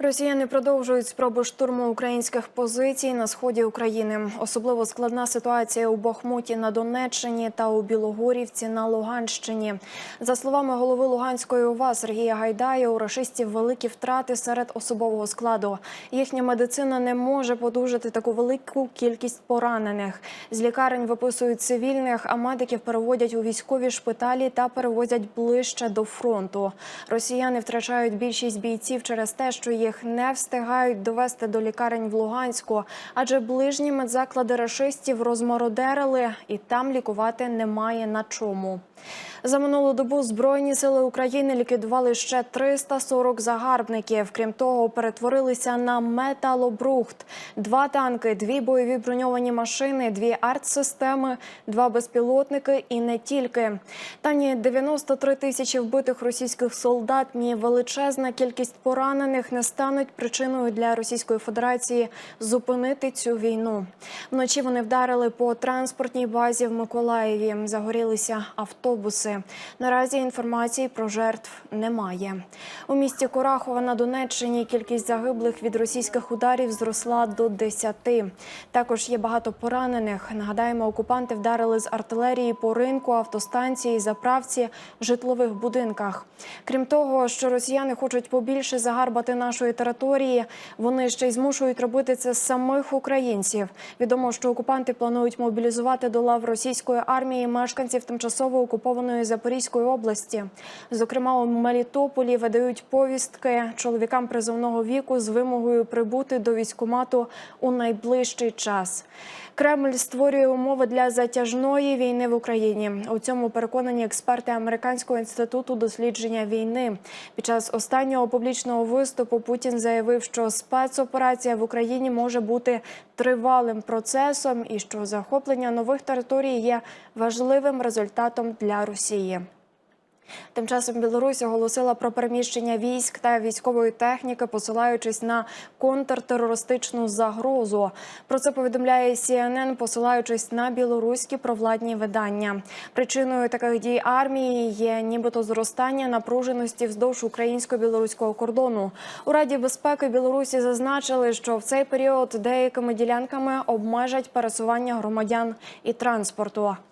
Росіяни продовжують спроби штурму українських позицій на сході України. Особливо складна ситуація у Бахмуті на Донеччині та у Білогорівці на Луганщині. За словами голови Луганської ОВА Сергія Гайдая, у рашистів великі втрати серед особового складу. Їхня медицина не може подужати таку велику кількість поранених. З лікарень виписують цивільних, а медиків переводять у військові шпиталі та перевозять ближче до фронту. Росіяни втрачають більшість бійців через те, що їх не встигають довести до лікарень в Луганську, адже ближні медзаклади рашистів розмародерили, і там лікувати немає на чому. За минулу добу Збройні сили України ліквідували ще 340 загарбників. Крім того, перетворилися на металобрухт. Два танки, дві бойові броньовані машини, дві артсистеми, два безпілотники і не тільки. Та ні 93 тисячі вбитих російських солдат, ні величезна кількість поранених не стануть причиною для Російської Федерації зупинити цю війну. Вночі вони вдарили по транспортній базі в Миколаєві. Загорілися автобуси. Наразі інформації про жертв немає. У місті Курахова на Донеччині кількість загиблих від російських ударів зросла до 10. Також є багато поранених. Нагадаємо, окупанти вдарили з артилерії по ринку, автостанції, заправці, житлових будинках. Крім того, що росіяни хочуть побільше загарбати нашої території, вони ще й змушують робити це самих українців. Відомо, що окупанти планують мобілізувати до лав російської армії мешканців тимчасово окупованої Запорізької області. Зокрема, у Мелітополі видають повістки чоловікам призовного віку з вимогою прибути до військкомату у найближчий час. Кремль створює умови для затяжної війни в Україні. У цьому переконані експерти Американського інституту дослідження війни. Під час останнього публічного виступу Путін заявив, що спецоперація в Україні може бути тривалим процесом і що захоплення нових територій є важливим результатом для Росії. Тим часом Білорусь оголосила про переміщення військ та військової техніки, посилаючись на контртерористичну загрозу. Про це повідомляє CNN, посилаючись на білоруські провладні видання. Причиною таких дій армії є нібито зростання напруженості вздовж українсько-білоруського кордону. У Раді безпеки Білорусі зазначили, що в цей період деякими ділянками обмежать пересування громадян і транспорту.